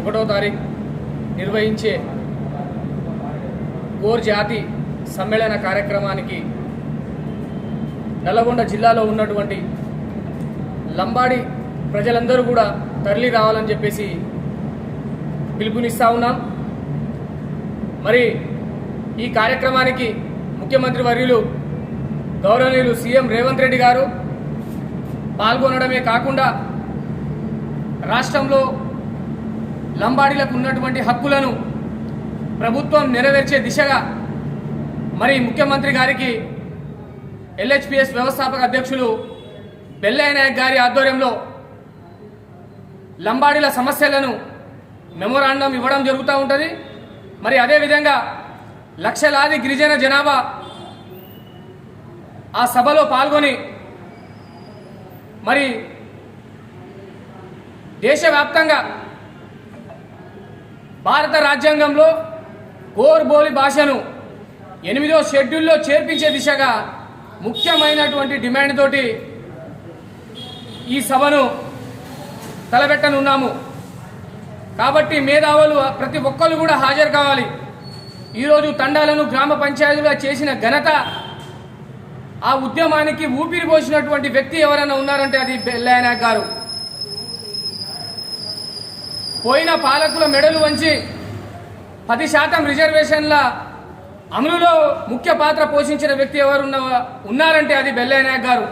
ఒకటో తారీఖు నిర్వహించే గోర్ జాతి సమ్మేళన కార్యక్రమానికి నల్లగొండ జిల్లాలో ఉన్నటువంటి లంబాడి ప్రజలందరూ కూడా తరలి రావాలని చెప్పేసి పిలుపునిస్తా ఉన్నాం. మరి ఈ కార్యక్రమానికి ముఖ్యమంత్రి వర్యులు గౌరవనీయులు సీఎం రేవంత్ రెడ్డి గారు పాల్గొనడమే కాకుండా రాష్ట్రంలో లంబాడీలకు ఉన్నటువంటి హక్కులను ప్రభుత్వం నెరవేర్చే దిశగా మరి ముఖ్యమంత్రి గారికి ఎల్హెచ్పిఎస్ వ్యవస్థాపక అధ్యక్షులు బెల్లయ్య నాయక్ గారి ఆధ్వర్యంలో లంబాడీల సమస్యలను మెమోరాండం ఇవ్వడం జరుగుతూ ఉంటుంది. మరి అదేవిధంగా లక్షలాది గిరిజన జనాభా ఆ సభలో పాల్గొని మరి దేశవ్యాప్తంగా భారత రాజ్యాంగంలో గోర్బోలి భాషను ఎనిమిదో షెడ్యూల్లో చేర్పించే దిశగా ముఖ్యమైనటువంటి డిమాండ్ తోటి ఈ సభను తలపెట్టనున్నాము. కాబట్టి మేధావులు ప్రతి ఒక్కరు కూడా హాజరు కావాలి. ఈరోజు తండాలను గ్రామ పంచాయతీలుగా చేసిన ఘనత ఆ ఉద్యమానికి ఊపిరి పోసినటువంటి వ్యక్తి ఎవరైనా ఉన్నారంటే అది బెల్లయనాయక్ గారు. పోయిన పాలకుల మెడలు వంచి పది శాతం రిజర్వేషన్ల అమలులో ముఖ్య పాత్ర పోషించిన వ్యక్తి ఎవరు ఉన్నారంటే అది బెల్లయ్యనాయక్ గారు.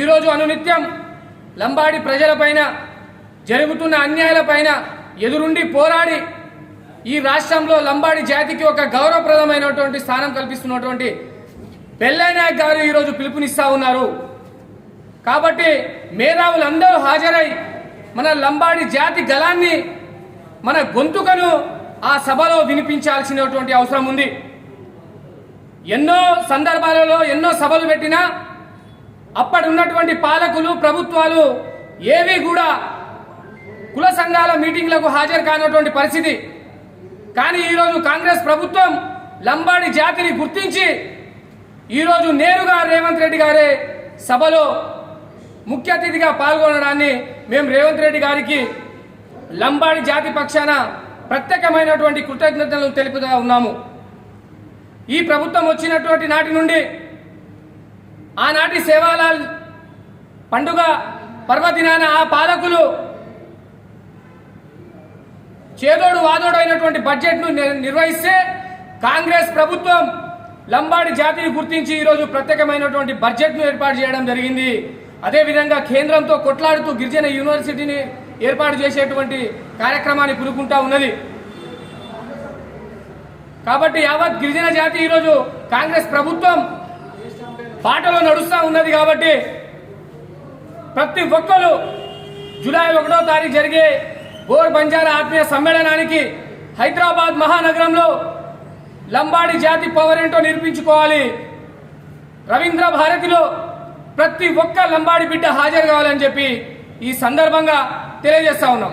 ఈరోజు అనునిత్యం లంబాడి ప్రజలపైన జరుగుతున్న అన్యాయాలపైన ఎదురుండి పోరాడి ఈ రాష్ట్రంలో లంబాడి జాతికి ఒక గౌరవప్రదమైనటువంటి స్థానం కల్పిస్తున్నటువంటి బెల్లయ్యనాయక్ గారు ఈరోజు పిలుపునిస్తా ఉన్నారు. కాబట్టి మేధావులందరూ హాజరై మన లంబాడి జాతి గలాన్ని మన గొంతుకను ఆ సభలో వినిపించాల్సినటువంటి అవసరం ఉంది. ఎన్నో సందర్భాలలో ఎన్నో సభలు పెట్టినా అప్పటి ఉన్నటువంటి పాలకులు ప్రభుత్వాలు ఏవి కూడా కుల సంఘాల మీటింగ్లకు హాజరు కానటువంటి పరిస్థితి. కానీ ఈరోజు కాంగ్రెస్ ప్రభుత్వం లంబాడి జాతిని గుర్తించి ఈరోజు నేరుగా రేవంత్ రెడ్డి గారే సభలో ముఖ్య అతిథిగా పాల్గొనడాన్ని మేము రేవంత్ రెడ్డి గారికి లంబాడి జాతి పక్షాన ప్రత్యేకమైనటువంటి కృతజ్ఞతలు తెలుపుతా ఉన్నాము. ఈ ప్రభుత్వం వచ్చినటువంటి నాటి నుండి ఆనాటి సేవాలాల్ పండుగ పర్వదినాన ఆ పాలకులు చేదోడు వాదోడు అయినటువంటి బడ్జెట్ను ని- నిర్వహిస్తే కాంగ్రెస్ ప్రభుత్వం లంబాడి జాతిని గుర్తించి ఈరోజు ప్రత్యేకమైనటువంటి బడ్జెట్ను ఏర్పాటు చేయడం జరిగింది. అదేవిధంగా కేంద్రంతో కొట్లాడుతూ గిరిజన యూనివర్సిటీని ఏర్పాటు చేసేటువంటి కార్యక్రమాన్ని పులుకుంటా ఉన్నది. కాబట్టి యావత్ గిరిజన జాతి ఈరోజు కాంగ్రెస్ ప్రభుత్వం బాటలో నడుస్తూ ఉన్నది కాబట్టి ప్రతి ఒక్కరు జూలై ఒకటో తారీఖు జరిగే గోర్ బంజారా ఆత్మీయ సమ్మేళనానికి హైదరాబాద్ మహానగరంలో లంబాడి జాతి పవర్ ఏంటో నిరూపించుకోవాలి. రవీంద్ర భారతిలో ప్రతి ఒక్క లంబాడి బిడ్డ హాజరు కావాలని చెప్పి ఈ సందర్భంగా తెలియజేస్తా ఉన్నాం.